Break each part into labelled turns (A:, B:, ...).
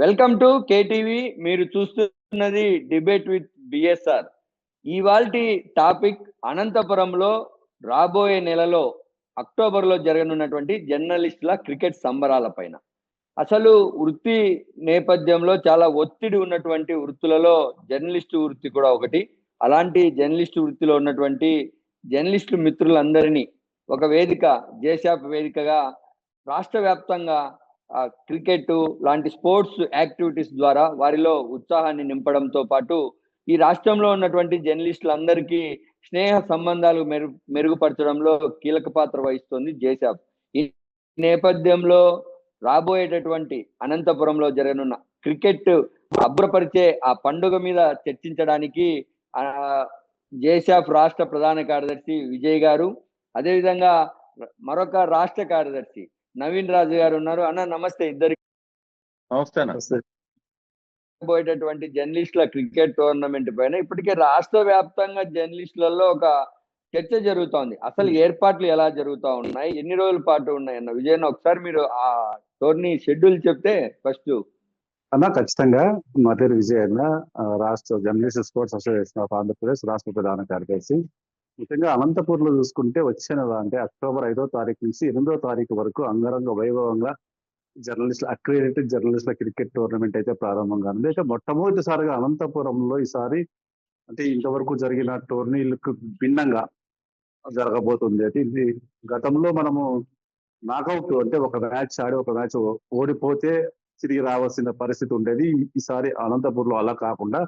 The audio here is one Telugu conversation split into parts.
A: Welcome to KTV. మీరు చూస్తున్నది డిబేట్ విత్ బిఎస్ఆర్. ఇవాల్టి టాపిక్ అనంతపురంలో రాబోయే నెలలో అక్టోబర్లో జరగనున్నటువంటి జర్నలిస్టుల క్రికెట్ సంబరాల పైన. అసలు వృత్తి నేపథ్యంలో చాలా ఒత్తిడి ఉన్నటువంటి వృత్తులలో జర్నలిస్టు వృత్తి కూడా ఒకటి. అలాంటి జర్నలిస్టు వృత్తిలో ఉన్నటువంటి జర్నలిస్టు మిత్రులందరినీ ఒక వేదిక జేశాప్ వేదికగా రాష్ట్ర వ్యాప్తంగా క్రికెట్ లాంటి స్పోర్ట్స్ యాక్టివిటీస్ ద్వారా వారిలో ఉత్సాహాన్ని నింపడంతో పాటు ఈ రాష్ట్రంలో ఉన్నటువంటి జర్నలిస్టులందరికీ స్నేహ సంబంధాలు మెరు మెరుగుపరచడంలో కీలక పాత్ర వహిస్తుంది జేసాబ్. ఈ నేపథ్యంలో రాబోయేటటువంటి అనంతపురంలో జరగనున్న క్రికెట్ అభ్రపరిచే ఆ పండుగ మీద చర్చించడానికి ఆ రాష్ట్ర ప్రధాన కార్యదర్శి విజయ్ గారు అదేవిధంగా మరొక రాష్ట్ర కార్యదర్శి నవీన్ రాజు గారు ఉన్నారు. అన్న నమస్తే ఇద్దరికి.
B: నమస్తే
A: పోయేటటువంటి జర్నలిస్టుల క్రికెట్ టోర్నమెంట్ పైన ఇప్పటికే రాష్ట్ర వ్యాప్తంగా జర్నలిస్టులలో ఒక చర్చ జరుగుతోంది. అసలు ఏర్పాట్లు ఎలా జరుగుతా ఉన్నాయి? ఎన్ని రోజుల పాటు ఉన్నాయి అన్న? విజయన్ ఒకసారి మీరు ఆ టోర్నీ షెడ్యూల్ చెప్తే ఫస్ట్
B: అన్న ఖచ్చితంగా నా పేరు విజయ్ అన్న రాష్ట్ర journalist sports association of Andhra Pradesh రాష్ట్ర ప్రధాన కార్యదర్శి ముఖ్యంగా అనంతపూర్లో చూసుకుంటే వచ్చే నెల అంటే అక్టోబర్ ఐదో తారీఖు నుంచి ఎనిమిదో తారీఖు వరకు అంగరంగ వైభవంగా జర్నలిస్ట్ అక్రిడేటెడ్ జర్నలిస్టుల క్రికెట్ టోర్నమెంట్ అయితే ప్రారంభం కానుంది. అయితే మొట్టమొదటిసారిగా అనంతపురంలో ఈసారి అంటే ఇంతవరకు జరిగిన టోర్నీలకు భిన్నంగా జరగబోతుంది. అయితే ఇది గతంలో మనము నాకౌట్ అంటే ఒక మ్యాచ్ ఆడి ఒక మ్యాచ్ ఓడిపోతే తిరిగి రావాల్సిన పరిస్థితి ఉండేది. ఈ- ఈసారి అనంతపూర్లో అలా కాకుండా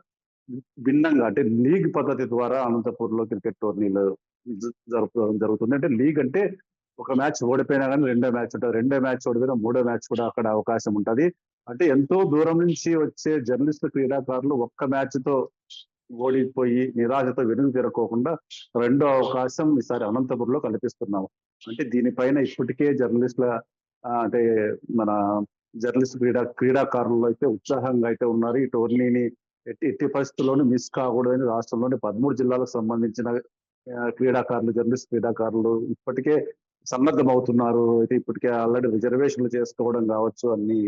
B: భిన్నంగా అంటే లీగ్ పద్ధతి ద్వారా అనంతపూర్లో క్రికెట్ టోర్నీలు జరుపుకోవడం జరుగుతుంది అంటే లీగ్ అంటే ఒక మ్యాచ్ ఓడిపోయినా కానీ రెండో మ్యాచ్ ఉంటుంది. రెండో మ్యాచ్ ఓడిపోయినా మూడో మ్యాచ్ కూడా అక్కడ అవకాశం ఉంటుంది. అంటే ఎంతో దూరం నుంచి వచ్చే జర్నలిస్ట్ క్రీడాకారులు ఒక్క మ్యాచ్తో ఓడిపోయి నిరాశతో వెనుక తిరగకోకుండా రెండో అవకాశం ఈసారి అనంతపురంలో కల్పిస్తున్నాము. అంటే దీనిపైన ఇప్పటికే జర్నలిస్టుల అంటే మన జర్నలిస్ట్ క్రీడా క్రీడాకారులు అయితే ఉత్సాహంగా అయితే ఉన్నారు. ఈ టోర్నీని ఎట్టి ఎట్టి పరిస్థితుల్లోనూ మిస్ కాకూడదని రాష్ట్రంలోని పదమూడు జిల్లాలకు సంబంధించిన క్రీడాకారులు జర్నలిస్ట్ క్రీడాకారులు ఇప్పటికే సన్నద్ధం అవుతున్నారు అయితే ఇప్పటికే ఆల్రెడీ రిజర్వేషన్లు చేసుకోవడం కావచ్చు అన్ని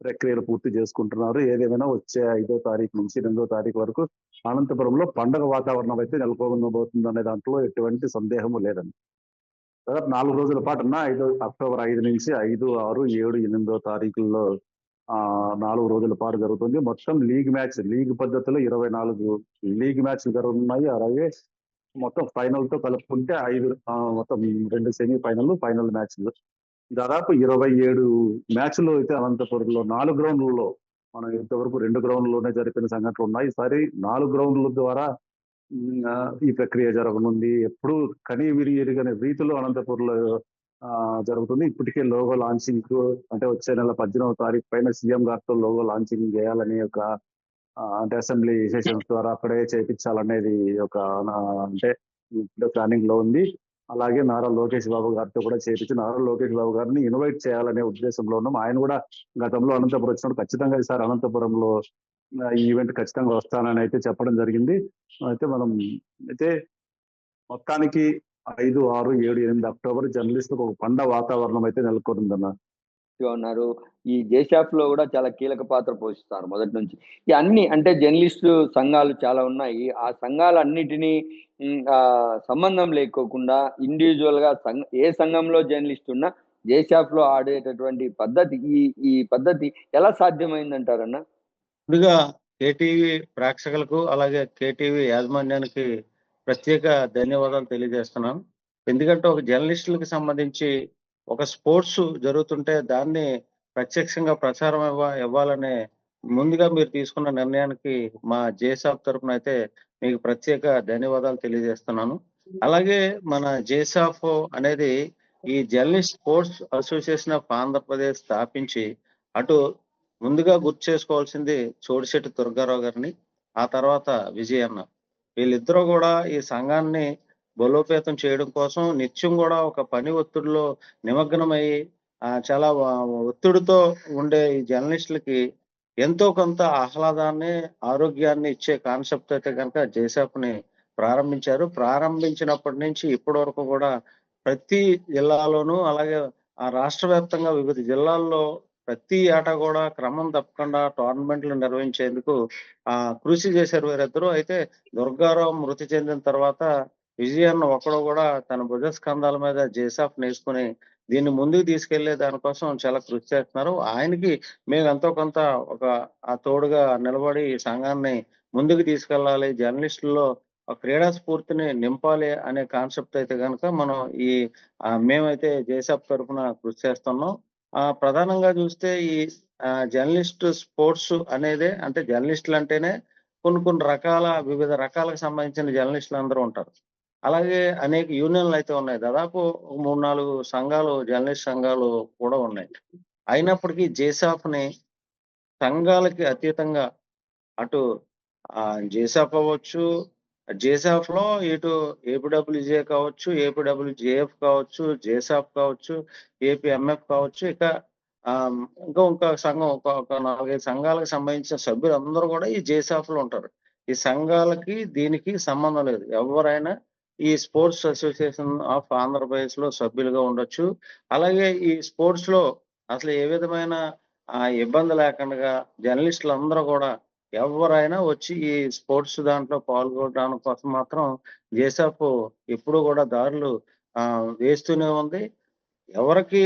B: ప్రక్రియలు పూర్తి చేసుకుంటున్నారు. ఏదేమైనా వచ్చే ఐదో తారీఖు నుంచి ఎనిమిదో తారీఖు వరకు అనంతపురంలో పండగ వాతావరణం అయితే నెలకొనబోతుంది అనే దాంట్లో ఎటువంటి సందేహము లేదండి. దాదాపు నాలుగు రోజుల పాటు ఐదు అక్టోబర్ ఐదు నుంచి ఐదు ఆరు ఏడు ఎనిమిదో తారీఖుల్లో నాలుగు రోజుల పాటు జరుగుతుంది. మొత్తం లీగ్ మ్యాచ్ లీగ్ పద్ధతిలో ఇరవై నాలుగు లీగ్ మ్యాచ్లు జరుగుతున్నాయి అలాగే మొత్తం ఫైనల్తో కలుపుకుంటే ఐదు మొత్తం రెండు సెమీ ఫైనల్ ఫైనల్ మ్యాచ్లు. దాదాపు ఇరవై ఏడు మ్యాచ్లు అయితే అనంతపురంలో నాలుగు గ్రౌండ్లలో మనం ఇంతవరకు రెండు గ్రౌండ్లోనే జరిపిన సంఘటనలు ఉన్నాయి. ఈసారి నాలుగు గ్రౌండ్ల ద్వారా ఈ ప్రక్రియ జరగనుంది. ఎప్పుడు కనీ విరి రీతిలో అనంతపురంలో జరుగుతుంది. ఇప్పటికే లోగో లాంచింగ్ అంటే వచ్చే నెల పద్దెనిమిదవ తారీఖు పైన సీఎం గారితో లోగో లాంచింగ్ చేయాలని ఒక అంటే అసెంబ్లీ సెషన్స్ ద్వారా అక్కడే చేపించాలనేది ఒక ఆ, అంటే ప్లానింగ్లో ఉంది. అలాగే నారా లోకేష్ బాబు గారితో కూడా చేపించి నారా లోకేష్ బాబు గారిని ఇన్వైట్ చేయాలనే ఉద్దేశంలో ఉన్నాం. ఆయన కూడా గతంలో అనంతపురం వచ్చినప్పుడు ఖచ్చితంగా ఈసారి అనంతపురంలో ఈ ఈవెంట్ ఖచ్చితంగా వస్తానని అయితే చెప్పడం జరిగింది. అయితే మనం అయితే మొత్తానికి ఐదు ఆరు ఏడు ఎనిమిది అక్టోబర్ జర్నలిస్టులకు ఒక పండ వాతావరణం అయితే నెలకొందన్న
A: ఉన్నారు ఈ జేషాప్లో కూడా చాలా కీలక పాత్ర పోషిస్తారు మొదటి నుంచి. ఈ అన్ని అంటే జర్నలిస్టు సంఘాలు చాలా ఉన్నాయి. ఆ సంఘాలన్నిటినీ ఉమ్, ఆ, సంబంధం లేకోకుండా ఇండివిజువల్గా సంఘ ఏ సంఘంలో జర్నలిస్ట్ ఉన్నా జేషాప్లో ఆడేటటువంటి పద్ధతి ఈ ఈ పద్ధతి ఎలా సాధ్యమైంది అంటారన్న
C: ముందుగా కేటీవీ ప్రేక్షకులకు అలాగే కేటీవీ యాజమాన్యానికి ప్రత్యేక ధన్యవాదాలు తెలియజేస్తున్నాను. ఎందుకంటే ఒక జర్నలిస్టులకు సంబంధించి ఒక స్పోర్ట్స్ జరుగుతుంటే దాన్ని ప్రత్యక్షంగా ప్రచారం ఇవ్వ ఇవ్వాలనే ముందుగా మీరు తీసుకున్న నిర్ణయానికి మా జేసాఫ్ తరఫున అయితే మీకు ప్రత్యేక ధన్యవాదాలు తెలియజేస్తున్నాను. అలాగే మన జేసాఫ్ అనేది ఈ journalist sports association of Andhra Pradesh స్థాపించి అటు ముందుగా గుర్తు చేసుకోవాల్సింది చోడిశెట్టి దుర్గారావు గారిని ఆ తర్వాత విజయ్ అన్న వీళ్ళిద్దరూ కూడా ఈ సంఘాన్ని బలోపేతం చేయడం కోసం నిత్యం కూడా ఒక పని ఒత్తిడిలో నిమగ్నమై ఆ, చాలా ఒత్తిడితో ఉండే ఈ జర్నలిస్టులకి ఎంతో కొంత ఆహ్లాదాన్ని ఆరోగ్యాన్ని ఇచ్చే కాన్సెప్ట్ అయితే కనుక జేసాప్ని ప్రారంభించారు. ప్రారంభించినప్పటి నుంచి ఇప్పటి వరకు కూడా ప్రతి జిల్లాలోనూ అలాగే ఆ రాష్ట్ర వ్యాప్తంగా వివిధ జిల్లాల్లో ప్రతి ఆట కూడా క్రమం తప్పకుండా టోర్నమెంట్లు నిర్వహించేందుకు ఆ కృషి చేశారు వీరిద్దరూ. అయితే దుర్గారావు మృతి చెందిన తర్వాత విజయన్న ఒక్కడు కూడా తన భుజ స్కంధాల మీద జేసాఫ్ నేసుకుని దీన్ని ముందుకు తీసుకెళ్ళే దానికోసం చాలా కృషి చేస్తున్నారు. ఆయనకి మేము ఎంతో కొంత ఒక ఆ తోడుగా నిలబడి ఈ సంఘాన్ని ముందుకు తీసుకెళ్ళాలి జర్నలిస్టుల్లో ఆ క్రీడా స్ఫూర్తిని నింపాలి అనే కాన్సెప్ట్ అయితే కనుక మనం ఈ మేమైతే జేసాఫ్ తరఫున కృషి చేస్తున్నాం. ప్రధానంగా చూస్తే ఈ జర్నలిస్ట్ స్పోర్ట్స్ అనేదే అంటే జర్నలిస్టులు అంటేనే కొన్ని కొన్ని రకాల వివిధ రకాలకు సంబంధించిన జర్నలిస్టులు అందరూ ఉంటారు. అలాగే అనేక యూనియన్లు అయితే ఉన్నాయి. దాదాపు మూడు నాలుగు సంఘాలు జర్నలిస్ట్ సంఘాలు కూడా ఉన్నాయి. అయినప్పటికీ జేసాఫ్ని సంఘాలకి అతీతంగా అటు జేసాఫ్ అవ్వచ్చు జేసాఫ్లో ఇటు ఏపీడబ్ల్యూజే కావచ్చు ఏపీడబ్ల్యూజేఎఫ్ కావచ్చు జేసాఫ్ కావచ్చు ఏపీఎంఎఫ్ కావచ్చు ఇక ఇంకా ఇంకా సంఘం ఒక ఒక నాలుగైదు సంఘాలకు సంబంధించిన సభ్యులు అందరూ కూడా ఈ జేసాఫ్లో ఉంటారు. ఈ సంఘాలకి దీనికి సంబంధం లేదు. ఎవరైనా ఈ స్పోర్ట్స్ అసోసియేషన్ ఆఫ్ ఆంధ్రప్రదేశ్లో సభ్యులుగా ఉండొచ్చు. అలాగే ఈ స్పోర్ట్స్లో అసలు ఏ విధమైన ఆ ఇబ్బంది లేకుండా జర్నలిస్టులు అందరూ కూడా ఎవరైనా వచ్చి ఈ స్పోర్ట్స్ దాంట్లో పాల్గొనడానికి కోసం మాత్రం జేసాఫ్ ఎప్పుడూ కూడా దారులు ఆ వేస్తూనే ఉంది. ఎవరికి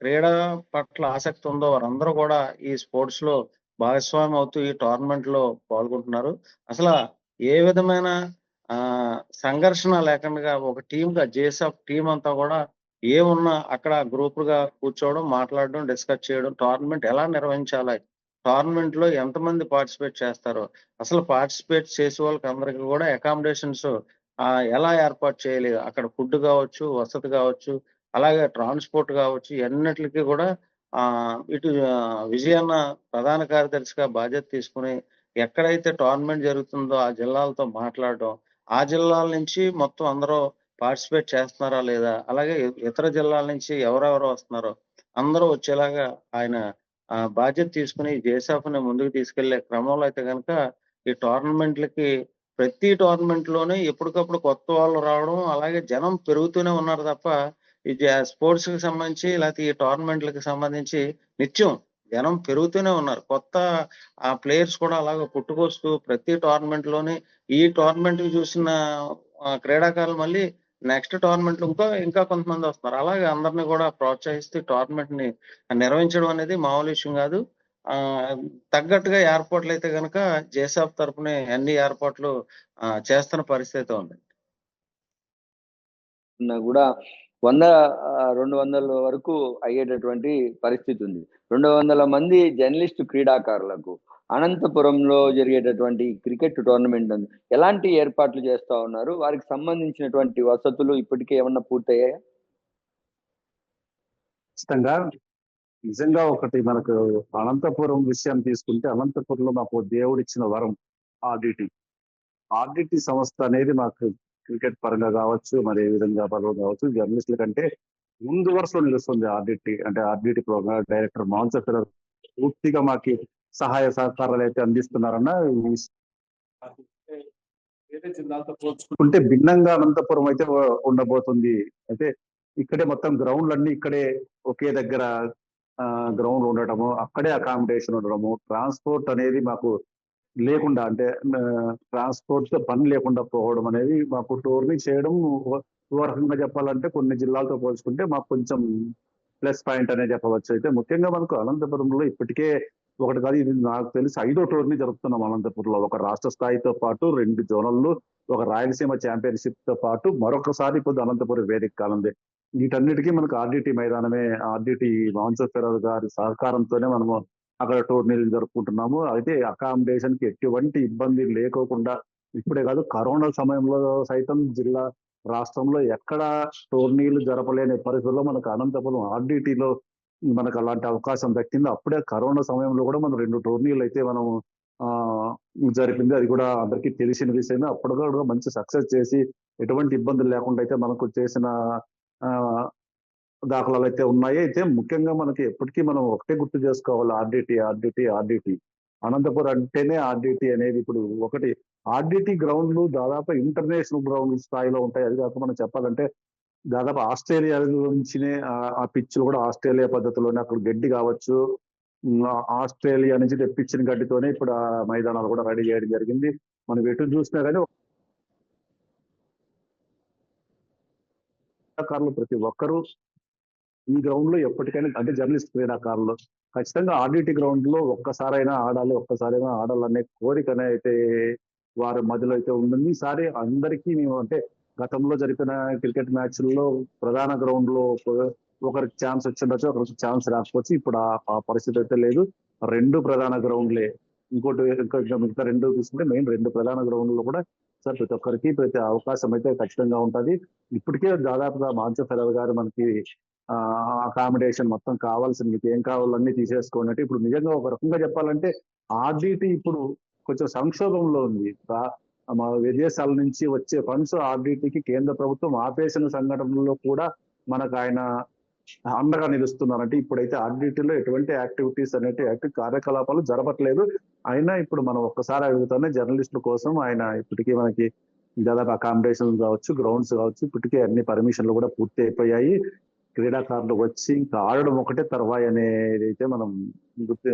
C: క్రీడ పట్ల ఆసక్తి ఉందో వారందరూ కూడా ఈ స్పోర్ట్స్లో భాగస్వామి అవుతూ ఈ టోర్నమెంట్లో పాల్గొంటున్నారు. అసలు ఏ విధమైన ఆ సంఘర్షణ లేకుండా ఒక టీమ్గా జేసాఫ్ టీం అంతా కూడా ఏమున్నా అక్కడ గ్రూప్గా కూర్చోవడం మాట్లాడడం డిస్కస్ చేయడం టోర్నమెంట్ ఎలా నిర్వహించాలి టోర్నమెంట్లో ఎంతమంది పార్టిసిపేట్ చేస్తారు అసలు పార్టిసిపేట్ చేసే వాళ్ళకి అందరికి కూడా అకామిడేషన్స్ ఎలా ఏర్పాటు చేయాలి? అక్కడ ఫుడ్ కావచ్చు వసతి కావచ్చు అలాగే ట్రాన్స్పోర్ట్ కావచ్చు ఎన్నిటికి కూడా ఆ ఇటు విజయన్న ప్రధాన కార్యదర్శిగా బాధ్యత తీసుకుని ఎక్కడైతే టోర్నమెంట్ జరుగుతుందో ఆ జిల్లాలతో మాట్లాడడం ఆ జిల్లాల నుంచి మొత్తం అందరూ పార్టిసిపేట్ చేస్తున్నారా లేదా? అలాగే ఇతర జిల్లాల నుంచి ఎవరెవరు వస్తున్నారో అందరూ వచ్చేలాగా ఆయన ఆ, బాధ్యత తీసుకుని జేసాఫ్ని ముందుకు తీసుకెళ్ళే క్రమంలో అయితే కనుక ఈ టోర్నమెంట్లకి ప్రతి టోర్నమెంట్లోనే ఎప్పటికప్పుడు కొత్త వాళ్ళు రావడం అలాగే జనం పెరుగుతూనే ఉన్నారు తప్ప ఈ స్పోర్ట్స్కి సంబంధించి లేకపోతే ఈ టోర్నమెంట్లకు సంబంధించి నిత్యం జనం పెరుగుతూనే ఉన్నారు. కొత్త ఆ ప్లేయర్స్ కూడా అలాగే పుట్టుకొస్తూ ప్రతి టోర్నమెంట్లోని ఈ టోర్నమెంట్కి చూసిన క్రీడాకారులు మళ్ళీ నెక్స్ట్ టోర్నమెంట్లో ఇంకా ఇంకా కొంతమంది వస్తున్నారు. అలాగే అందరిని కూడా ప్రోత్సహిస్తూ టోర్నమెంట్ని నిర్వహించడం అనేది మామూలు విషయం కాదు. ఆ తగ్గట్టుగా ఏర్పాట్లు అయితే కనుక జేసాఫ్ తరపునే అన్ని ఏర్పాట్లు చేస్తున్న పరిస్థితి ఉంది.
A: కూడా వంద రెండు వందల వరకు అయ్యేటటువంటి పరిస్థితి ఉంది. రెండు వందల మంది జర్నలిస్ట్ క్రీడాకారులకు అనంతపురంలో జరిగేటటువంటి క్రికెట్ టోర్నమెంట్ ఎలాంటి ఏర్పాట్లు చేస్తా ఉన్నారు? వారికి సంబంధించినటువంటి వసతులు ఇప్పటికే ఏమన్నా పూర్తయ్యాయా?
B: ఖచ్చితంగా. నిజంగా ఒకటి మనకు అనంతపురం విషయం తీసుకుంటే అనంతపురంలో మాకు దేవుడిచ్చిన వరం ఆర్డిటి. ఆర్డిటి సంస్థ అనేది మాకు క్రికెట్ పరంగా కావచ్చు మరి ఏ విధంగా పరంగా కావచ్చు జర్నలిస్టుల కంటే ముందు వరుసలో నిలుస్తుంది ఆర్డిటి. అంటే ఆర్డిటి ప్రోగ్రామ్ డైరెక్టర్ మాన్సర్ పూర్తిగా మాకు సహాయ సహకారాలు అయితే అందిస్తున్నారన్న పోల్చుకుంటే భిన్నంగా అనంతపురం అయితే ఉండబోతుంది. అయితే ఇక్కడే మొత్తం గ్రౌండ్లన్నీ ఇక్కడే ఒకే దగ్గర గ్రౌండ్ ఉండటము అక్కడే అకామిడేషన్ ఉండడము ట్రాన్స్పోర్ట్ అనేది మాకు లేకుండా అంటే ట్రాన్స్పోర్ట్తో పని లేకుండా పోవడం అనేది మాకు టూర్ని చేయడం రకంగా చెప్పాలంటే కొన్ని జిల్లాలతో పోల్చుకుంటే మాకు కొంచెం ప్లస్ పాయింట్ అనే చెప్పవచ్చు. అయితే ముఖ్యంగా మనకు అనంతపురంలో ఇప్పటికే ఒకటి కాదు ఇది నాకు తెలిసి ఐదో టోర్నీ జరుపుతున్నాం అనంతపురంలో. ఒక రాష్ట్ర స్థాయితో పాటు రెండు జోనల్లు ఒక రాయలసీమ ఛాంపియన్షిప్తో పాటు మరొకసారి కొద్ది అనంతపురం వేదిక కాలంది వీటన్నిటికీ మనకు ఆర్డిటి మైదానమే ఆర్డిటి మాన్సఫెరర్ గారి సహకారంతోనే మనము అక్కడ టోర్నీలు జరుపుకుంటున్నాము. అయితే అకామిడేషన్కి ఎటువంటి ఇబ్బంది లేకోకుండా ఇప్పుడే కాదు కరోనా సమయంలో సైతం జిల్లా రాష్ట్రంలో ఎక్కడ టోర్నీలు జరపలేని పరిస్థితుల్లో మనకు అనంతపురం ఆర్డిటిలో మనకు అలాంటి అవకాశం దక్కింది. అప్పుడే కరోనా సమయంలో కూడా మనం రెండు టోర్నీలు అయితే మనం జరిపింది. అది కూడా అందరికీ తెలిసిన విషయమే. అప్పుడు కూడా మంచి సక్సెస్ చేసి ఎటువంటి ఇబ్బందులు లేకుండా అయితే మనకు చేసిన దాఖలాలు అయితే ఉన్నాయి. అయితే ముఖ్యంగా మనకి ఎప్పటికీ మనం ఒకటే గుర్తు చేసుకోవాలి. RDT RDT RDT. అనంతపురం అంటేనే ఆర్డిటి అనేది ఇప్పుడు ఒకటి. ఆర్డిటి గ్రౌండ్లు దాదాపు ఇంటర్నేషనల్ గ్రౌండ్ స్థాయిలో ఉంటాయి. అది కాక మనం చెప్పాలంటే దాదాపు ఆస్ట్రేలియా నుంచినే ఆ- ఆ కూడా ఆస్ట్రేలియా పద్ధతిలోనే అక్కడ గడ్డి కావచ్చు. ఆస్ట్రేలియా నుంచి తెప్పించిన గడ్డితోనే ఇప్పుడు ఆ మైదానాలు కూడా రెడీ చేయడం జరిగింది. మనం ఎటు చూసినా కానీ క్రీడాకారులు ప్రతి ఒక్కరూ ఈ గ్రౌండ్లో ఎప్పటికైనా అంటే జర్నలిస్ట్ క్రీడాకారులు ఖచ్చితంగా ఆర్డిటి గ్రౌండ్లో ఒక్కసారైనా ఆడాలి ఒక్కసారైనా ఆడాలనే కోరికనే అయితే వారి మధ్యలో అయితే ఉంటుంది ఈసారి అందరికీ మేము అంటే గతంలో జరిపిన క్రికెట్ మ్యాచ్ల్లో ప్రధాన గ్రౌండ్లో ఒకరికి ఛాన్స్ వచ్చిండొచ్చు ఒకరికి ఛాన్స్ రాకపోవచ్చు. ఇప్పుడు ఆ పరిస్థితి అయితే లేదు. రెండు ప్రధాన గ్రౌండ్లే. ఇంకోటి ఇంకా మిగతా రెండు తీసుకుంటే మెయిన్ రెండు ప్రధాన గ్రౌండ్లో కూడా సార్ ప్రతి ఒక్కరికి ప్రతి అవకాశం అయితే ఖచ్చితంగా ఉంటుంది. ఇప్పటికే దాదాపుగా మాంచ ఫెరర్ గారు మనకి అకామిడేషన్ మొత్తం కావాల్సింది. మీకు ఏం కావాలన్నీ తీసేసుకోండి ఇప్పుడు నిజంగా ఒక రకంగా చెప్పాలంటే ఆర్డీటీ ఇప్పుడు కొంచెం సంక్షోభంలో ఉంది. మా విదేశాల నుంచి వచ్చే ఫండ్స్ ఆర్డీటీకి కేంద్ర ప్రభుత్వం ఆపేసిన సంఘటనలో కూడా మనకు ఆయన అండగా నిలుస్తున్నారంటే ఇప్పుడైతే ఆర్డీటీలో ఎటువంటి యాక్టివిటీస్ అనేటి యాక్టివ్ కార్యకలాపాలు జరపట్లేదు. అయినా ఇప్పుడు మనం ఒక్కసారి అడుగుతానే జర్నలిస్టుల కోసం ఆయన ఇప్పటికీ మనకి దాదాపు అకామిడేషన్ కావచ్చు గ్రౌండ్స్ కావచ్చు ఇప్పటికే అన్ని పర్మిషన్లు కూడా పూర్తి అయిపోయాయి. క్రీడాకారులు వచ్చి ఇంకా ఆడడం ఒకటే తర్వాయి అనేది అయితే మనం గుర్తు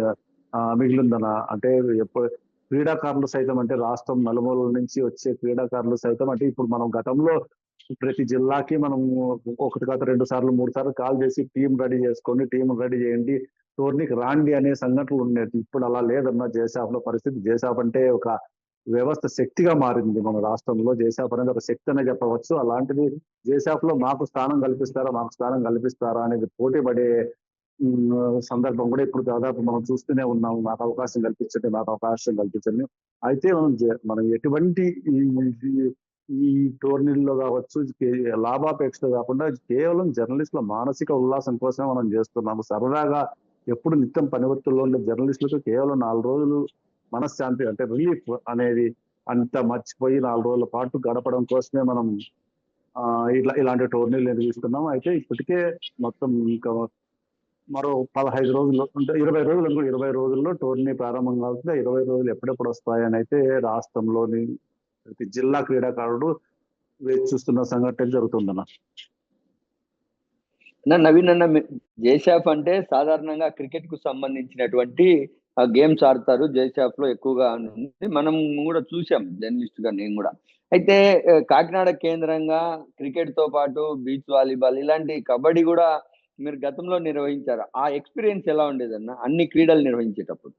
B: మిగిలిందన. అంటే ఎప్పుడు క్రీడాకారులు సైతం అంటే రాష్ట్రం నలుమూలల నుంచి వచ్చే క్రీడాకారులు సైతం అంటే ఇప్పుడు మనం గతంలో ప్రతి జిల్లాకి మనం ఒకటి కాదు రెండు సార్లు మూడు సార్లు కాల్ చేసి టీం రెడీ చేసుకోండి టీం రెడీ చేయండి టోర్నీకి రాండి అనే సంఘటనలు ఉండేది ఇప్పుడు అలా లేదన్న జేసాఫ్లో పరిస్థితి. జేసాఫ్ అంటే ఒక వ్యవస్థ శక్తిగా మారింది మన రాష్ట్రంలో. జేసాఫ్ అనేది ఒక శక్తి అనే చెప్పవచ్చు. అలాంటిది జేసాఫ్లో మాకు స్థానం కల్పిస్తారా మాకు స్థానం కల్పిస్తారా అనేది పోటీ పడే సందర్భం కూడా ఇప్పుడు దాదాపు మనం చూస్తూనే ఉన్నాం. నాకు అవకాశం కల్పించండి నాకు అవకాశం కల్పించండి. అయితే మనం మనం ఎటువంటి ఈ- టోర్నీల్లో కావచ్చు లాభాపేక్ష కాకుండా కేవలం జర్నలిస్టుల మానసిక ఉల్లాసం కోసమే మనం చేస్తున్నాము. సరదాగా ఎప్పుడు నిత్యం పనివత్తుల్లో ఉండే జర్నలిస్టులకు కేవలం నాలుగు రోజులు మనశ్శాంతి అంటే రిలీఫ్ అనేది అంత మర్చిపోయి నాలుగు రోజుల పాటు గడపడం కోసమే మనం ఆ, ఇట్లా ఇలాంటి టోర్నీలు నిర్వహిస్తున్నాం అయితే ఇప్పటికే మొత్తం ఇంకా మరో పదహైదు రోజులు అంటే ఇరవై రోజులు అనుకో ఇరవై రోజుల్లో టోర్నీ ప్రారంభం కావచ్చు ఇరవై రోజులు ఎప్పుడెప్పుడు వస్తాయని అయితే రాష్ట్రంలోని ప్రతి జిల్లా క్రీడాకారుడు వేచి చూస్తున్న సంఘటన జరుగుతుందన్న.
A: నవీన్ అన్న జేసాఫ్ అంటే సాధారణంగా క్రికెట్కు సంబంధించినటువంటి గేమ్స్ ఆడతారు. జేసాఫ్లో ఎక్కువగా ఉంది. మనం కూడా చూసాం జర్నలిస్ట్గా నేను కూడా. అయితే కాకినాడ కేంద్రంగా క్రికెట్తో పాటు బీచ్ వాలీబాల్ ఇలాంటి కబడ్డీ కూడా మీరు గతంలో నిర్వహించారు? ఆ ఎక్స్పీరియన్స్ ఎలా ఉండేదన్న? అన్ని క్రీడలు నిర్వహించేటప్పుడు.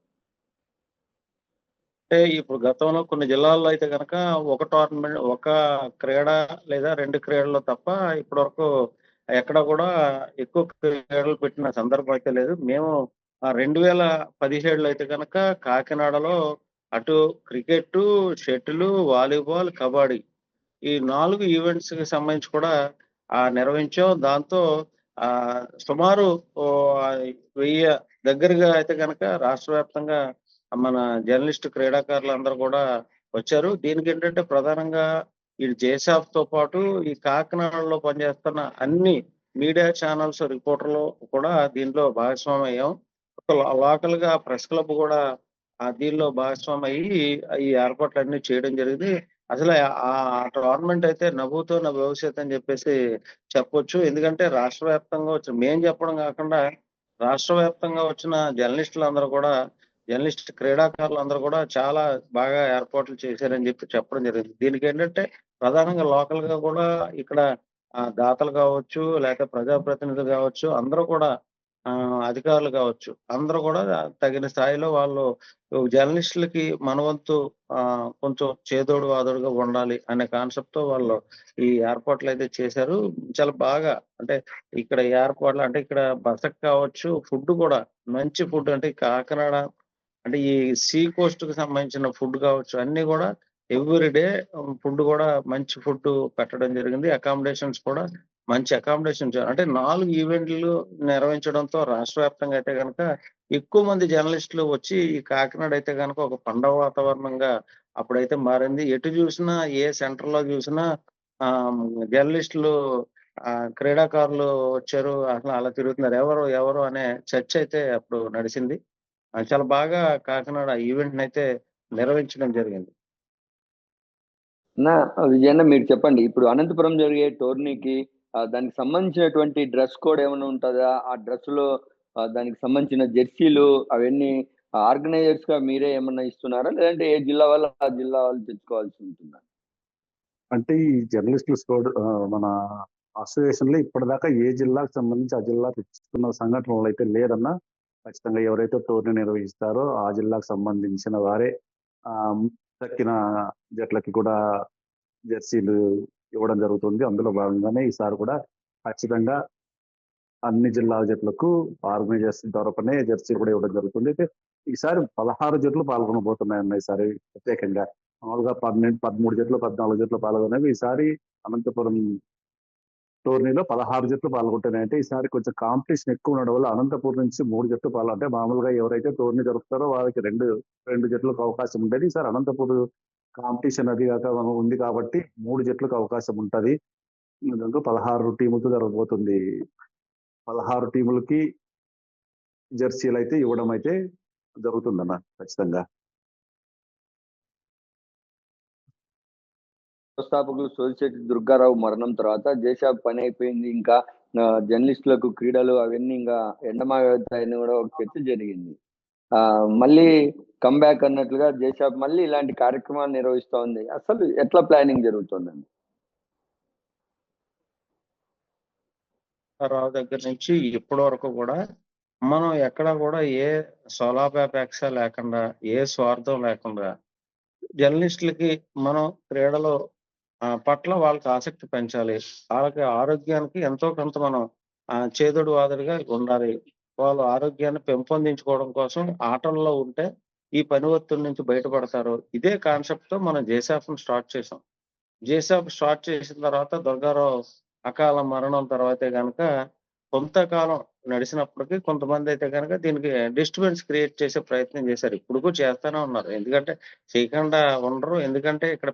C: అంటే ఇప్పుడు గతంలో కొన్ని జిల్లాల్లో అయితే కనుక ఒక టోర్నమెంట్ ఒక క్రీడ లేదా రెండు క్రీడలు తప్ప ఇప్పటి వరకు ఎక్కడ కూడా ఎక్కువ క్రీడలు పెట్టిన సందర్భం అయితే లేదు. మేము రెండు వేల పదిహేడులో అయితే కనుక కాకినాడలో అటు క్రికెట్ షటిల్ వాలీబాల్ కబడ్డీ ఈ నాలుగు ఈవెంట్స్కి సంబంధించి కూడా నిర్వహించాం. దాంతో ఆ సుమారు ఓ వెయ్యి దగ్గరగా అయితే కనుక రాష్ట్ర వ్యాప్తంగా మన జర్నలిస్ట్ క్రీడాకారులు అందరూ కూడా వచ్చారు. దీనికి ఏంటంటే ప్రధానంగా ఈ జేసాఫ్తో పాటు ఈ కాకినాడలో పనిచేస్తున్న అన్ని మీడియా ఛానల్స్ రిపోర్టర్లు కూడా దీనిలో భాగస్వామి అయ్యాం లోకల్గా ప్రెస్ క్లబ్ కూడా దీనిలో భాగస్వామి అయ్యి ఈ ఏర్పాట్లన్నీ చేయడం జరిగింది. అసలు ఆ టోర్నమెంట్ అయితే నవ్వుతో నా భవిష్యత్ అని చెప్పేసి చెప్పొచ్చు. ఎందుకంటే రాష్ట్ర వ్యాప్తంగా వచ్చిన మేం చెప్పడం కాకుండా రాష్ట్ర వ్యాప్తంగా వచ్చిన జర్నలిస్టులు అందరూ కూడా జర్నలిస్ట్ క్రీడాకారులు అందరూ కూడా చాలా బాగా ఏర్పాట్లు చేశారని చెప్పి చెప్పడం జరిగింది. దీనికి ఏంటంటే ప్రధానంగా లోకల్గా కూడా ఇక్కడ దాతలు కావచ్చు లేకపోతే ప్రజాప్రతినిధులు కావచ్చు అందరూ కూడా అధికారులు కావచ్చు. అందరూ కూడా తగిన స్థాయిలో వాళ్ళు జర్నలిస్టులకి మనవంతు ఆ, కొంచెం చేదోడు వాదోడుగా ఉండాలి అనే కాన్సెప్ట్తో వాళ్ళు ఈ ఏర్పాట్లు అయితే చేశారు. చాలా బాగా అంటే ఇక్కడ ఏర్పాట్లు అంటే ఇక్కడ బసకు కావచ్చు ఫుడ్ కూడా మంచి ఫుడ్ అంటే కాకినాడ అంటే ఈ సీ కోస్ట్కి సంబంధించిన ఫుడ్ కావచ్చు అన్ని కూడా ఎవ్రీ డే ఫుడ్ కూడా మంచి ఫుడ్ పెట్టడం జరిగింది. అకామిడేషన్స్ కూడా మంచి అకామిడేషన్ అంటే నాలుగు ఈవెంట్లు నిర్వహించడంతో రాష్ట్ర వ్యాప్తంగా అయితే కనుక ఎక్కువ మంది జర్నలిస్టులు వచ్చి ఈ కాకినాడ అయితే కనుక ఒక పండగ వాతావరణంగా అప్పుడైతే మారింది. ఎటు చూసినా ఏ సెంటర్లో చూసినా ఆ జర్నలిస్టులు ఆ క్రీడాకారులు వచ్చారు అసలు అలా తిరుగుతున్నారు. ఎవరు ఎవరు అనే చర్చ అయితే అప్పుడు నడిచింది. చాలా బాగా కాకినాడ ఈవెంట్ అయితే నిర్వహించడం జరిగింది.
A: నా విజయన్న మీరు చెప్పండి. ఇప్పుడు అనంతపురం జరిగే టోర్నీకి దానికి సంబంధించినటువంటి డ్రెస్ కోడ్ ఏమైనా ఉంటుందా? ఆ డ్రెస్లో దానికి సంబంధించిన జెర్సీలు అవన్నీ ఆర్గనైజర్స్గా మీరే ఏమన్నా ఇస్తున్నారా? లేదంటే ఏ జిల్లా వాళ్ళు ఆ జిల్లా వాళ్ళు తెచ్చుకోవాల్సి ఉంటుందా?
B: అంటే ఈ జర్నలిస్టుల స్కోడ్ మన అసోసియేషన్లో ఇప్పటిదాకా ఏ జిల్లాకు సంబంధించి ఆ జిల్లా తెచ్చుకున్న సంఘటనలు అయితే లేదన్నా ఖచ్చితంగా ఎవరైతే టోర్ని నిర్వహిస్తారో ఆ జిల్లాకు సంబంధించిన వారే ఆ, దక్కిన జట్లకి కూడా జెర్సీలు ఇవ్వడం జరుగుతుంది. అందులో భాగంగానే ఈసారి కూడా ఖచ్చితంగా అన్ని జిల్లాల జట్లకు ఆర్గనైజర్స్ తరపునే జెర్సీ కూడా ఇవ్వడం జరుగుతుంది. అయితే ఈసారి పదహారు జట్లు పాల్గొనబోతున్నాయన్న ఈసారి ప్రత్యేకంగా. మామూలుగా పన్నెండు పదమూడు జట్లు పద్నాలుగు జట్లు పాల్గొనేవి ఈసారి అనంతపురం టోర్నీలో పదహారు జట్లు పాల్గొంటున్నాయంటే ఈసారి కొంచెం కాంపిటీషన్ ఎక్కువ ఉండడం వల్ల అనంతపురం నుంచి మూడు జట్లు పాల్గొంటే మామూలుగా ఎవరైతే టోర్నీ జరుపుతారో వారికి రెండు రెండు జట్లకు అవకాశం ఉండేది. ఈసారి అనంతపురం కాంపిటీషన్ అది కాక ఉంది కాబట్టి మూడు జట్లకు అవకాశం ఉంటుంది. దాంట్లో పదహారు టీములతో జరగబోతుంది. పదహారు టీములకి జెర్సీలు అయితే ఇవ్వడం అయితే జరుగుతుందన్న ఖచ్చితంగా.
A: వ్యవస్థాపకులు సోలిశెట్టి దుర్గారావు మరణం తర్వాత జేషాబ్ పని అయిపోయింది. ఇంకా జర్నలిస్టులకు క్రీడలు అవన్నీ ఇంకా ఎండమావుతాయని కూడా ఒక చర్చ జరిగింది. మళ్ళీ కమ్బ్యాక్ అన్నట్లుగా జేషాబ్ మళ్ళీ ఇలాంటి కార్యక్రమాలు నిర్వహిస్తూ ఉంది. అసలు ఎట్లా ప్లానింగ్ జరుగుతుందండి?
C: రావు దగ్గర నుంచి ఇప్పటి వరకు కూడా మనం ఎక్కడ కూడా ఏ స్వలాభాపేక్ష లేకుండా ఏ స్వార్థం లేకుండా జర్నలిస్టులకి మనం క్రీడలో ఆ, పట్ల వాళ్ళకి ఆసక్తి పెంచాలి. వాళ్ళకి ఆరోగ్యానికి ఎంతో కొంత మనం ఆ, చేదుడు వాదుడుగా ఉండాలి. వాళ్ళు ఆరోగ్యాన్ని పెంపొందించుకోవడం కోసం ఆటల్లో ఉంటే ఈ పని ఒత్తిడి నుంచి బయటపడతారు ఇదే కాన్సెప్ట్తో మనం జేసాఫ్ను స్టార్ట్ చేసాం. జేసాఫ్ స్టార్ట్ చేసిన తర్వాత దుర్గారావు అకాల మరణం తర్వాతే కనుక కొంతకాలం నడిచినప్పటికీ కొంతమంది అయితే కనుక దీనికి డిస్టర్బెన్స్ క్రియేట్ చేసే ప్రయత్నం చేశారు. ఇప్పుడు కూడా చేస్తానే ఉన్నారు. ఎందుకంటే చేయకుండా ఉండరు. ఎందుకంటే ఇక్కడ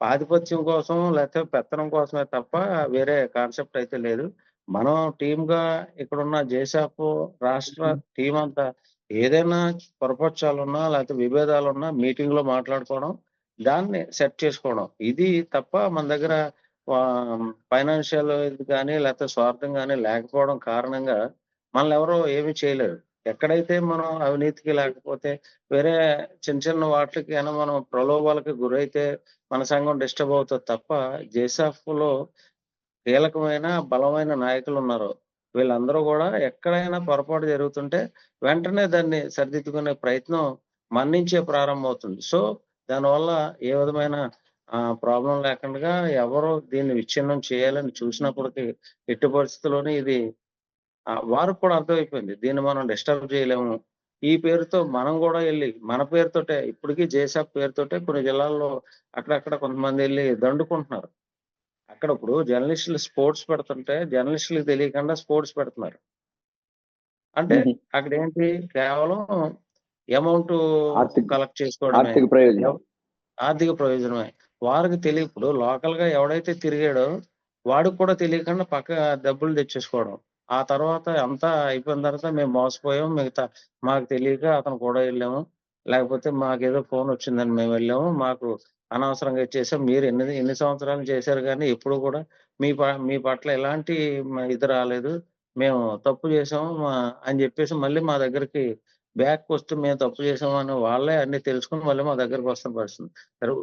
C: ఆధిపత్యం కోసం లేకపోతే పెత్తనం కోసమే తప్ప వేరే కాన్సెప్ట్ అయితే లేదు. మనం టీమ్గా ఇక్కడ ఉన్న జేసాప్ రాష్ట్ర టీం అంతా ఏదైనా పొరపక్షాలున్నా లేకపోతే విభేదాలున్నా మీటింగ్లో మాట్లాడుకోవడం దాన్ని సెట్ చేసుకోవడం. ఇది తప్ప మన దగ్గర ఫైనాన్షియల్ ఇది కానీ లేకపోతే స్వార్థం కానీ లేకపోవడం కారణంగా మనల్ని ఎవరో ఏమీ చేయలేరు. ఎక్కడైతే మనం అవినీతికి లేకపోతే వేరే చిన్న చిన్న వాటికి అయినా మనం ప్రలోభాలకి గురైతే మన సంఘం డిస్టర్బ్ అవుతుంది తప్ప జేసాఫ్లో కీలకమైన బలమైన నాయకులు ఉన్నారు వీళ్ళందరూ కూడా ఎక్కడైనా పొరపాటు జరుగుతుంటే వెంటనే దాన్ని సరిదిద్దుకునే ప్రయత్నం మన్నించే ప్రారంభం ప్రారంభమవుతుంది. సో దానివల్ల ఏ విధమైన ప్రాబ్లం లేకుండా ఎవరు దీన్ని విచ్ఛిన్నం చేయాలని చూసినప్పటికీ ఎట్టి పరిస్థితుల్లోనే ఇది వారికి కూడా అర్థమైపోయింది. దీన్ని మనం డిస్టర్బ్ చేయలేము. ఈ పేరుతో మనం కూడా వెళ్ళి మన పేరుతోటే ఇప్పటికీ జేసాప్ పేరుతోటే కొన్ని జిల్లాల్లో అక్కడక్కడ కొంతమంది వెళ్ళి దండుకుంటున్నారు. అక్కడ ఇప్పుడు జర్నలిస్టులు స్పోర్ట్స్ పెడుతుంటే జర్నలిస్టులకు తెలియకుండా స్పోర్ట్స్ పెడుతున్నారు. అంటే. అక్కడ ఏంటి కేవలం అమౌంట్ కలెక్ట్ చేసుకోవడమే.
A: ఆర్థిక ప్రయోజనం.
C: ఆర్థిక ప్రయోజనమే. వారికి తెలియ ఇప్పుడు లోకల్గా ఎవడైతే తిరిగాడో వాడికి కూడా తెలియకుండా పక్క డబ్బులు తెచ్చేసుకోవడం. ఆ తర్వాత అంతా అయిపోయిన తర్వాత మేము మోసపోయాం మిగతా మాకు తెలియక అతను కూడా వెళ్ళాము. లేకపోతే మాకేదో ఫోన్ వచ్చిందని మేము వెళ్ళాము. మాకు అనవసరంగా చేసాం మీరు ఎన్ని ఎన్ని సంవత్సరాలు చేశారు కానీ ఎప్పుడు కూడా మీ ప- మీ పట్ల ఎలాంటి ఇది రాలేదు. మేము తప్పు చేసాము మా- అని చెప్పేసి మళ్ళీ మా దగ్గరికి బ్యాక్ వస్తూ మేము తప్పు చేసాము అని వాళ్ళే అన్ని తెలుసుకుని మళ్ళీ మా దగ్గరకు వస్తున్న పరిస్థితి.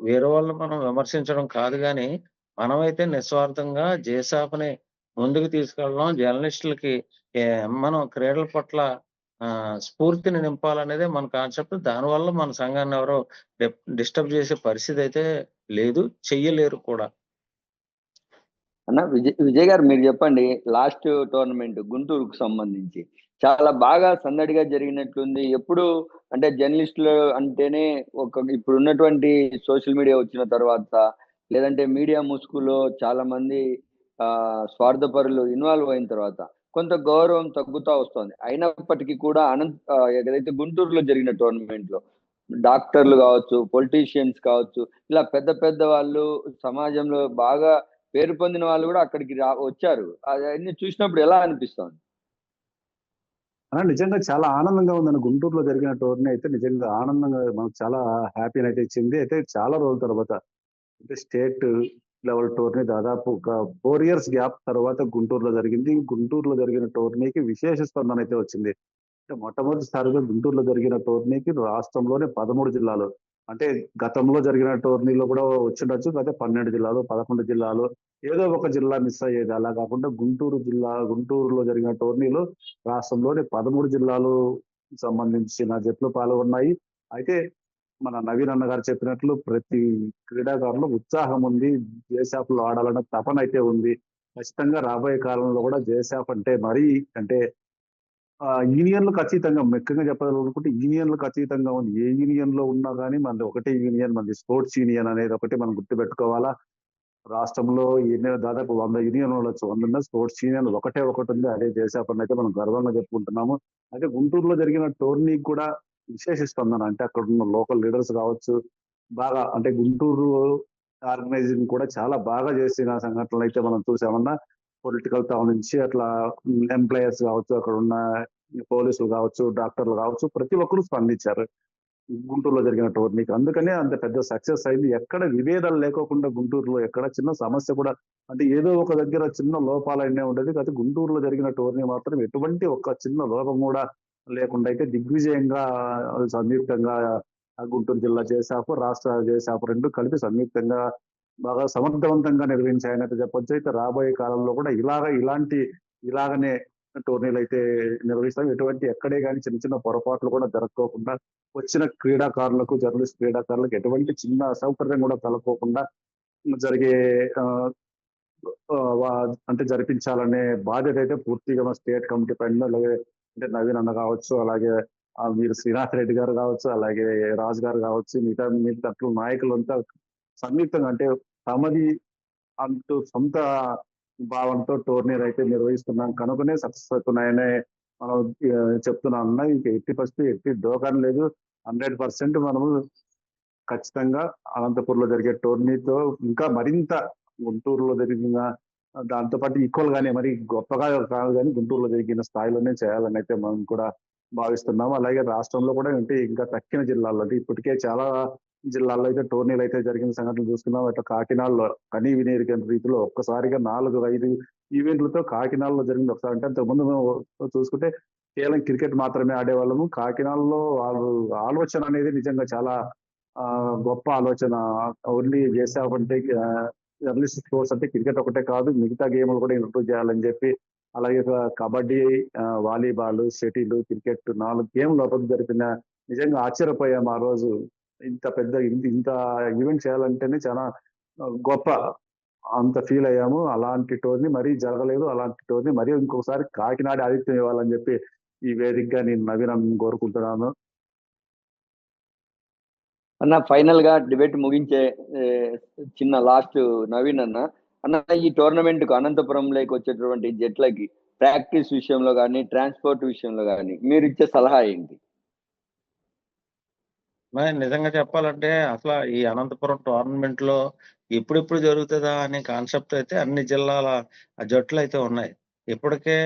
C: వేరే వాళ్ళని మనం విమర్శించడం కాదు కానీ మనమైతే నిస్వార్థంగా జేసాపని ముందుకు తీసుకెళ్ళడం జర్నలిస్టులకి మనం క్రీడల పట్ల స్ఫూర్తిని నింపాలనేదే మన కాన్సెప్ట్. దానివల్ల మన సంఘాన్ని ఎవరో డిస్టర్బ్ చేసే పరిస్థితి అయితే లేదు చెయ్యలేరు కూడా.
A: అన్న విజయ్ విజయ్ గారు మీరు చెప్పండి లాస్ట్ టోర్నమెంట్ గుంటూరుకు సంబంధించి చాలా బాగా సందడిగా జరిగినట్లుంది. ఎప్పుడు అంటే జర్నలిస్టులు అంటేనే ఒక ఇప్పుడు ఉన్నటువంటి సోషల్ మీడియా వచ్చిన తర్వాత లేదంటే మీడియా ముసుగులో చాలా మంది ఆ స్వార్థపరులు ఇన్వాల్వ్ అయిన తర్వాత కొంత గౌరవం తగ్గుతూ వస్తుంది. అయినప్పటికీ కూడా అనంత ఏదైతే గుంటూరులో జరిగిన టోర్నమెంట్లో డాక్టర్లు కావచ్చు పొలిటీషియన్స్ కావచ్చు ఇలా పెద్ద పెద్ద వాళ్ళు సమాజంలో బాగా పేరు పొందిన వాళ్ళు కూడా అక్కడికి రా వచ్చారు. అవన్నీ చూసినప్పుడు ఎలా అనిపిస్తుంది?
B: అలా నిజంగా చాలా ఆనందంగా ఉందని గుంటూరులో జరిగిన టోర్నీ అయితే నిజంగా ఆనందంగా మనకు చాలా హ్యాపీని అయితే ఇచ్చింది. అయితే చాలా రోజుల తర్వాత అంటే స్టేట్ లెవెల్ టోర్నీ దాదాపు ఒక ఫోర్ ఇయర్స్ గ్యాప్ తర్వాత గుంటూరులో జరిగింది. గుంటూరులో జరిగిన టోర్నీకి విశేష స్పందన అయితే వచ్చింది. అంటే మొట్టమొదటిసారిగా గుంటూరులో జరిగిన టోర్నీకి రాష్ట్రంలోనే పదమూడు జిల్లాలు. అంటే గతంలో జరిగిన టోర్నీలో కూడా వచ్చిండొచ్చు అయితే పన్నెండు జిల్లాలు పదకొండు జిల్లాలు ఏదో ఒక జిల్లా మిస్ అయ్యేది. అలా కాకుండా గుంటూరు జిల్లా గుంటూరులో జరిగిన టోర్నీలో రాష్ట్రంలోని పదమూడు జిల్లాలు సంబంధించిన జట్లు పాల్గొన్నాయి. అయితే మన నవీన్ అన్న గారు చెప్పినట్లు ప్రతి క్రీడాకారులు ఉత్సాహం ఉంది. జేసాఫ్లో ఆడాలన్న తపన అయితే ఉంది. ఖచ్చితంగా రాబోయే కాలంలో కూడా జేసాఫ్ అంటే మరీ అంటే ఆ, ఖచ్చితంగా ముఖ్యంగా చెప్పాలనుకుంటే యూనియన్లు ఖచ్చితంగా ఉంది. ఏ యూనియన్లో ఉన్నా కానీ మనది ఒకటే యూనియన్ మనది స్పోర్ట్స్ యూనియన్ అనేది ఒకటి మనం గుర్తుపెట్టుకోవాలా. రాష్ట్రంలో ఎన్నో దాదాపు వంద యూనియన్ ఉండొచ్చు. వంద స్పోర్ట్స్ యూనియన్ ఒకటే ఒకటి ఉంది. అదే జేసాఫ్ అయితే మనం గర్వంగా చెప్పుకుంటున్నాము. అయితే గుంటూరులో జరిగిన టోర్నీ కూడా విశేష స్పందన అంటే అక్కడ ఉన్న లోకల్ లీడర్స్ కావచ్చు బాగా అంటే గుంటూరు ఆర్గనైజింగ్ కూడా చాలా బాగా చేసిన సంఘటనలు అయితే మనం చూసామన్నా పొలిటికల్ తావు నుంచి అట్లా ఎంప్లాయర్స్ కావచ్చు అక్కడ ఉన్న పోలీసులు కావచ్చు డాక్టర్లు కావచ్చు ప్రతి ఒక్కరు స్పందించారు గుంటూరులో జరిగిన టోర్నీకి అందుకనే అంత పెద్ద సక్సెస్ అయింది. ఎక్కడ విభేదాలు లేకోకుండా గుంటూరులో ఎక్కడ చిన్న సమస్య కూడా అంటే ఏదో ఒక దగ్గర చిన్న లోపాలనే ఉండేది. అయితే గుంటూరులో జరిగిన టోర్నీ మాత్రం ఎటువంటి ఒక చిన్న లోపం కూడా లేకుండా అయితే దిగ్విజయంగా సంయుక్తంగా గుంటూరు జిల్లా చేశాపు రాష్ట్ర చేశాపు రెండు కలిపి సంయుక్తంగా బాగా సమర్థవంతంగా నిర్వహించాయనైతే చెప్పొచ్చు. అయితే రాబోయే కాలంలో కూడా ఇలాగ ఇలాంటి ఇలాగనే టోర్నీలు అయితే నిర్వహిస్తాం. ఎటువంటి ఎక్కడే కానీ చిన్న చిన్న పొరపాట్లు కూడా జరగకోకుండా వచ్చిన క్రీడాకారులకు జర్నలిస్ట్ క్రీడాకారులకు ఎటువంటి చిన్న అసౌకర్యం కూడా కలగకోకుండా జరిగే అంటే జరిపించాలనే బాధ్యత అయితే పూర్తిగా మా స్టేట్ కమిటీ పైన అలాగే అంటే నవీన్ అన్న కావచ్చు అలాగే మీరు శ్రీనాథ్ రెడ్డి గారు కావచ్చు అలాగే రాజు గారు కావచ్చు మిగతా మిగతా నాయకులు అంతా సంయుక్తంగా అంటే తమది అంటూ సొంత భావంతో టోర్నీర్ అయితే నిర్వహిస్తున్నాం. కనుకనే సక్సెస్ అవుతున్నాయనే మనం చెప్తున్నాం అన్న ఇంకా ఎట్టి పరిస్థితి ఎట్టి డోకాన్ లేదు. హండ్రెడ్ పర్సెంట్ మనము ఖచ్చితంగా అనంతపూర్లో జరిగే టోర్నీతో ఇంకా మరింత గుంటూరులో జరిగిన దాంతో పాటు ఈక్వల్ గానే మరి గొప్పగా కాదు కానీ గుంటూరులో జరిగిన స్థాయిలోనే చేయాలని అయితే మనం కూడా భావిస్తున్నాము. అలాగే రాష్ట్రంలో కూడా అంటే ఇంకా తక్కిన జిల్లాల్లో అంటే ఇప్పటికే చాలా జిల్లాల్లో అయితే టోర్నీలు అయితే జరిగిన సంఘటనలు చూసుకున్నాం. అట్లా కాకినాడలో కనీ వినేరికైన రీతిలో ఒక్కసారిగా నాలుగు ఐదు ఈవెంట్లతో కాకినాడలో జరిగింది ఒకసారి. అంటే అంతకుముందు మేము చూసుకుంటే కేవలం క్రికెట్ మాత్రమే ఆడేవాళ్ళము. కాకినాడలో వాళ్ళు ఆలోచన అనేది నిజంగా చాలా ఆ, గొప్ప ఆలోచన. ఓన్లీ చేసామంటే జర్నలిస్ట్ స్పోర్ట్స్ అంటే క్రికెట్ ఒకటే కాదు మిగతా గేమ్లు కూడా ఇంప్రూవ్ చేయాలని చెప్పి అలాగే కబడ్డీ వాలీబాల్ షటిల్ క్రికెట్ నాలుగు గేమ్లు అభివృద్ధి జరిపిన నిజంగా ఆశ్చర్యపోయాం ఆ రోజు. ఇంత పెద్ద ఇంత ఇంత ఈవెంట్ చేయాలంటేనే చాలా గొప్ప అంత ఫీల్ అయ్యాము. అలాంటి టోర్ని మరీ జరగలేదు అలాంటి టోర్ని మరీ ఇంకొకసారి కాకినాడ ఆదిత్యం ఇవ్వాలని చెప్పి ఈ వేదికగా నేను నవీనం కోరుకుంటున్నాను.
A: అన్న ఫైనల్గా డిబేట్ ముగించే చిన్న లాస్ట్ నవీన్ అన్న. అన్న ఈ టోర్నమెంట్కు అనంతపురం లేక వచ్చేటటువంటి జట్లకి ప్రాక్టీస్ విషయంలో కానీ ట్రాన్స్పోర్ట్ విషయంలో కానీ మీరు ఇచ్చే సలహా ఏంటి?
C: మరి నిజంగా చెప్పాలంటే అసలు ఈ అనంతపురం టోర్నమెంట్లో ఎప్పుడెప్పుడు జరుగుతుందా అనే కాన్సెప్ట్ అయితే అన్ని జిల్లాల జట్లు అయితే ఉన్నాయి. ఇప్పటికే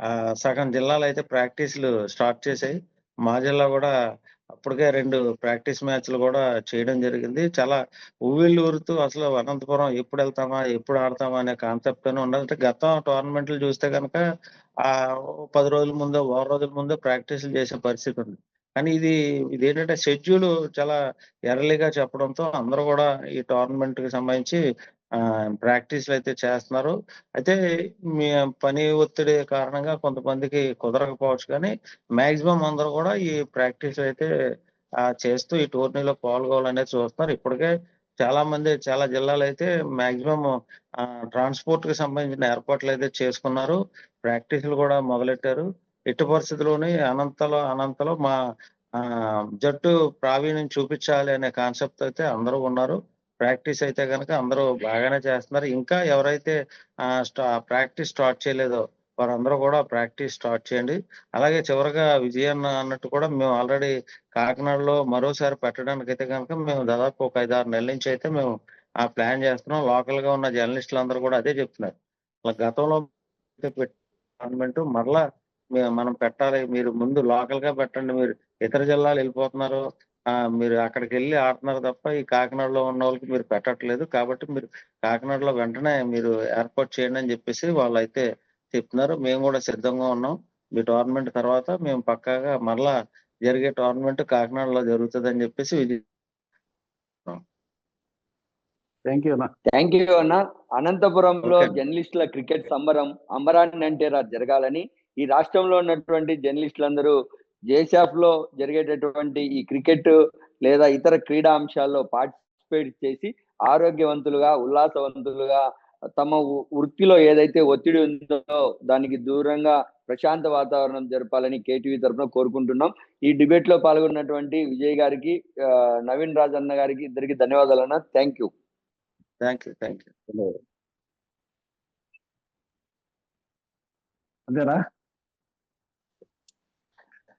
C: ఆ సగం జిల్లాలు అయితే ప్రాక్టీసులు స్టార్ట్ చేసాయి. మా జిల్లా కూడా అప్పటికే రెండు ప్రాక్టీస్ మ్యాచ్లు కూడా చేయడం జరిగింది. చాలా ఊవిళ్ళు అసలు అనంతపురం ఎప్పుడు వెళ్తామా ఎప్పుడు ఆడతామా అనే కాన్సెప్ట్ తోనే ఉండాలి. అంటే గతం టోర్నమెంట్లు చూస్తే కనుక ఆ పది రోజుల ముందో వారం రోజుల ముందో ప్రాక్టీసులు చేసే పరిస్థితి ఉంది. కానీ ఇది ఇది ఏంటంటే షెడ్యూల్ చాలా ఎర్లీగా చెప్పడంతో అందరూ కూడా ఈ టోర్నమెంట్కి సంబంధించి ప్రాక్టీస్లు అయితే చేస్తున్నారు. అయితే మీ పని ఒత్తిడి కారణంగా కొంతమందికి కుదరకపోవచ్చు కానీ మాక్సిమం అందరూ కూడా ఈ ప్రాక్టీస్ అయితే చేస్తూ ఈ టోర్నీలో పాల్గొనాలనేది చూస్తున్నారు. ఇప్పటికే చాలా మంది చాలా జిల్లాలు అయితే మాక్సిమం ట్రాన్స్పోర్ట్కి సంబంధించిన ఏర్పాట్లు అయితే చేసుకున్నారు. ప్రాక్టీసులు కూడా మొదలెట్టారు. ఎట్టి పరిస్థితుల్లోని అనంతలో అనంతలో మా జట్టు ప్రావీణ్యం చూపించాలి అనే కాన్సెప్ట్ అయితే అందరూ ఉన్నారు. ప్రాక్టీస్ అయితే కనుక అందరూ బాగానే చేస్తున్నారు. ఇంకా ఎవరైతే స్టా ప్రాక్టీస్ స్టార్ట్ చేయలేదో వారందరూ కూడా ప్రాక్టీస్ స్టార్ట్ చేయండి. అలాగే చివరగా విజయన్ అన్నట్టు కూడా మేము ఆల్రెడీ కాకినాడలో మరోసారి పెట్టడానికి అయితే కనుక మేము దాదాపు ఒక ఐదు ఆరు నెలల నుంచి అయితే మేము ఆ ప్లాన్ చేస్తున్నాం. లోకల్గా ఉన్న జర్నలిస్టులు అందరూ కూడా అదే చెప్తున్నారు. అలా గతంలో గవర్నమెంట్ మరలా మనం పెట్టాలి. మీరు ముందు లోకల్గా పెట్టండి. మీరు ఇతర జిల్లాలు వెళ్ళిపోతున్నారు. మీరు అక్కడికి వెళ్ళి ఆడుతున్నారు తప్ప ఈ కాకినాడలో ఉన్న వాళ్ళకి మీరు పెట్టట్లేదు. కాబట్టి మీరు కాకినాడలో వెంటనే మీరు ఏర్పాటు చేయండి అని చెప్పేసి వాళ్ళు అయితే చెప్తున్నారు మేము కూడా సిద్ధంగా ఉన్నాం. మీ టోర్నమెంట్ తర్వాత మేము పక్కాగా మరలా జరిగే టోర్నమెంట్ కాకినాడలో జరుగుతుంది అని చెప్పేసి ఇది
B: థ్యాంక్ యూ అన్న.
A: థ్యాంక్ యూ అన్న. అనంతపురంలో. జర్నలిస్టుల క్రికెట్ సంబరం అంబరాన్ని అంటే రా జరగాలని ఈ రాష్ట్రంలో ఉన్నటువంటి జర్నలిస్టులందరూ జేసాఫ్లో జరిగేటటువంటి ఈ క్రికెట్ లేదా ఇతర క్రీడా అంశాల్లో పార్టిసిపేట్ చేసి ఆరోగ్యవంతులుగా ఉల్లాసవంతులుగా తమ వృత్తిలో ఏదైతే ఒత్తిడి ఉందో దానికి దూరంగా ప్రశాంత వాతావరణం జరపాలని కేటీవీ తరఫున కోరుకుంటున్నాం. ఈ డిబేట్లో పాల్గొన్నటువంటి విజయ్ గారికి నవీన్ రాజ్ అన్న గారికి ఇద్దరికి ధన్యవాదాలు అన్న. Thank you.
C: Thank you thank you.
B: అంతేనా